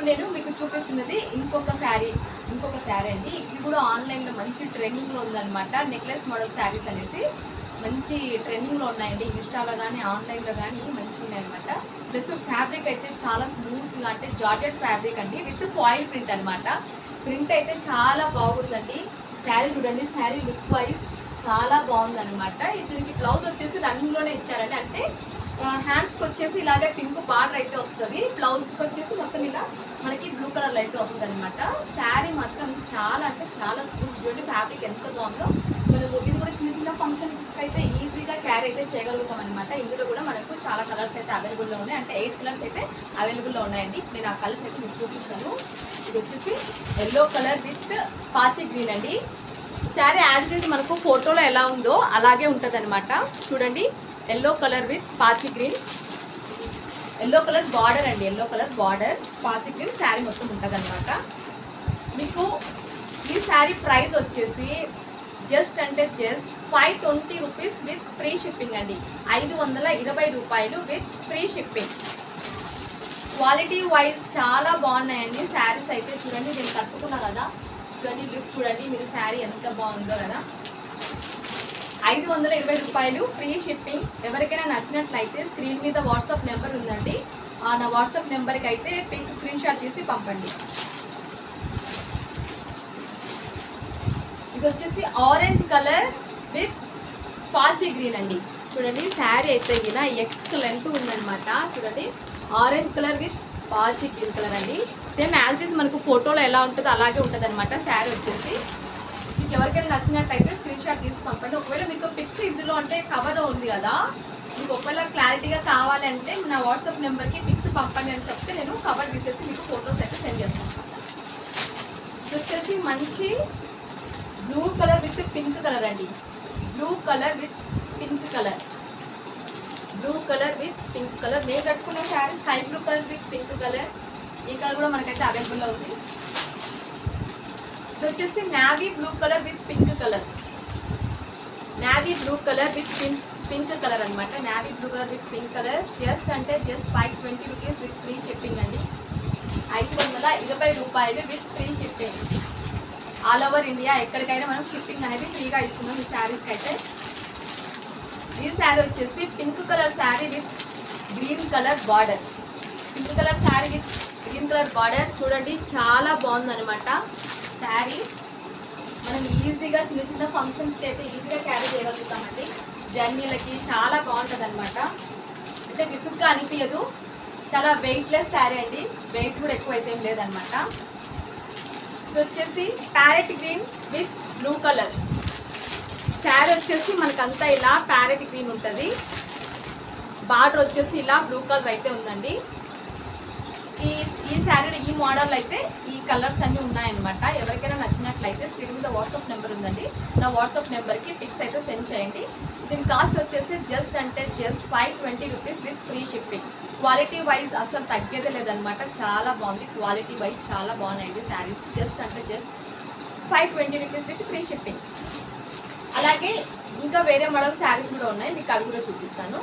ఇప్పుడు నేను మీకు చూపిస్తున్నది ఇంకొక శారీ ఇంకొక శారీ అండి. ఇది కూడా ఆన్లైన్లో మంచి ట్రెండింగ్లో ఉందన్నమాట. నెక్లెస్ మోడల్ శారీస్ అనేసి మంచి ట్రెండింగ్లో ఉన్నాయండి. ఇన్స్టాలో కానీ ఆన్లైన్లో కానీ మంచిగా ఉన్నాయన్నమాట. ప్లస్ ఫ్యాబ్రిక్ అయితే చాలా స్మూత్గా అంటే జార్జెట్ ఫ్యాబ్రిక్ అండి. విత్ ఫాయిల్ ప్రింట్ అనమాట ప్రింట్ అయితే చాలా బాగుందండి. శారీ చూడండి శారీ లుక్ వైజ్ చాలా బాగుందన్నమాట. దీనికి బ్లౌజ్ వచ్చేసి రన్నింగ్లోనే ఇచ్చారండి. అంటే హ్యాండ్స్కి వచ్చేసి ఇలాగే పింక్ బార్డర్ అయితే వస్తుంది. బ్లౌజ్కి వచ్చేసి మొత్తం ఇలా మనకి బ్లూ కలర్లో అయితే వస్తుంది అనమాట శారీ మాత్రం చాలా అంటే చాలా స్మూత్ చూడండి ఫ్యాబ్రిక్ ఎంత బాగుందో. మనం ఇది కూడా చిన్న చిన్న ఫంక్షన్స్ అయితే ఈజీగా క్యారీ అయితే చేయగలుగుతాం అనమాట ఇందులో కూడా మనకు చాలా కలర్స్ అయితే అవైలబుల్లో ఉన్నాయి. అంటే ఎయిట్ కలర్స్ అయితే అవైలబుల్లో ఉన్నాయండి. నేను ఆ కలర్స్ అయితే మీకు చూపిస్తాను. ఇది వచ్చేసి ఎల్లో కలర్ విత్ పాచి గ్రీన్ అండి. శారీ యాజ్ ఇట్ మనకు ఫోటోలో ఎలా ఉందో అలాగే ఉంటుంది చూడండి. ఎల్లో కలర్ విత్ పాచి గ్రీన్. ఎల్లో కలర్ బార్డర్ అండి ఎల్లో కలర్ బార్డర్. పాచి గ్రీన్ శారీ మొత్తం ఉంటుంది మీకు ఈ శారీ ప్రైస్ వచ్చేసి జస్ట్ అంటే just five twenty rupees with free shipping అండి. ఐదు వందల ఇరవై రూపాయలు with free shipping. Quality wise చాలా బాగున్నాయండి. శారీస్ అయితే చూడండి నేను కట్టుకున్నా కదా. చూడండి లుక్ చూడండి మీరు శారీ ఎంత బాగుందో కదా. ఐదు వందల ఇరవై రూపాయలు ఫ్రీ షిప్పింగ్. ఎవరికైనా నచ్చినట్లయితే స్క్రీన్ మీద వాట్సాప్ నెంబర్ ఉందండి. ఆ నా వాట్సాప్ నెంబర్కి అయితే పిక్ స్క్రీన్ షాట్ తీసి పంపండి. ఇది వచ్చేసి ఆరెంజ్ కలర్ విత్ పాచి గ్రీన్ అండి. చూడండి శారీ అయితే గిన ఎక్సలెంట్ ఉందన్నమాట. చూడండి ఆరెంజ్ కలర్ విత్ పాచి గ్రీన్ కలర్ అండి. సేమ్ యాజ్ ఇస్ మనకు ఫోటోలో ఎలా ఉంటుందో అలాగే ఉంటుంది అనమాట శారీ వచ్చేసి. మీకు ఎవరికైనా నచ్చినట్టయితే స్క్రీన్ షాట్ తీసి పంపండి. ఒకవేళ మీకు పిక్స్ ఇందులో అంటే కవర్ ఉంది కదా మీకు ఒకవేళ క్లారిటీగా కావాలంటే నా వాట్సాప్ నెంబర్కి పిక్స్ పంపండి అని చెప్తే నేను కవర్ తీసేసి మీకు ఫొటోస్ అయితే సెండ్ చేస్తాను. ఇది వచ్చేసి మంచి blue colour with pink colour అండి. Blue colour with pink colour blue colour with pink colour నేను కట్టుకున్న sari sky blue colour with pink colour ఈ కలర్ కూడా మనకైతే అవైలబుల్లో ఉంది. ఇది వచ్చేసి navy blue colour with pink colour navy blue colour with pink pink colour అనమాట navy blue colour with pink colour just అంటే just five twenty rupees with free shipping అండి. ఐదు వందల ఇరవై రూపాయలు with free shipping all over India ఎక్కడికైనా మనం shipping అనేది ఫ్రీగా ఇస్తున్నాం ఈ శారీస్కి అయితే. ఈ శారీ వచ్చేసి pink colour sari with green colour border pink colour sari with green colour border చూడండి చాలా బాగుందనమాట శారీ. మనం ఈజీగా చిన్న చిన్న ఫంక్షన్స్కి అయితే ఈజీగా క్యారీ చేయగలుగుతామండి. జర్నీలకి చాలా బాగుంటుంది అనమాట అంటే విసుగ్గా అనిపించదు చాలా వెయిట్లెస్ శారీ అండి. వెయిట్ కూడా ఎక్కువ అయితే ఏం లేదనమాట ఇది వచ్చేసి parrot green with blue colour sari వచ్చేసి మనకంతా ఇలా ప్యారెట్ గ్రీన్ ఉంటుంది. బార్డర్ వచ్చేసి ఇలా బ్లూ కలర్ అయితే ఉందండి. ఈ ఈ శారీ ఈ మోడల్ అయితే ఈ కలర్స్ అన్నీ ఉన్నాయన్నమాట. ఎవరికైనా నచ్చినట్లయితే స్క్రీన్ మీద వాట్సాప్ నెంబర్ ఉందండి. నా వాట్సాప్ నెంబర్కి పిక్స్ అయితే సెండ్ చేయండి. దీని కాస్ట్ వచ్చేసి జస్ట్ అంటే just five twenty rupees with free shipping quality wise అసలు తగ్గేదే లేదనమాట చాలా బాగుంది. క్వాలిటీ వైజ్ చాలా బాగున్నాయండి శారీస్ జస్ట్ అంటే just five twenty rupees with free shipping అలాగే ఇంకా వేరే మోడల్ శారీస్ కూడా ఉన్నాయి. మీకు అవి కూడా చూపిస్తాను.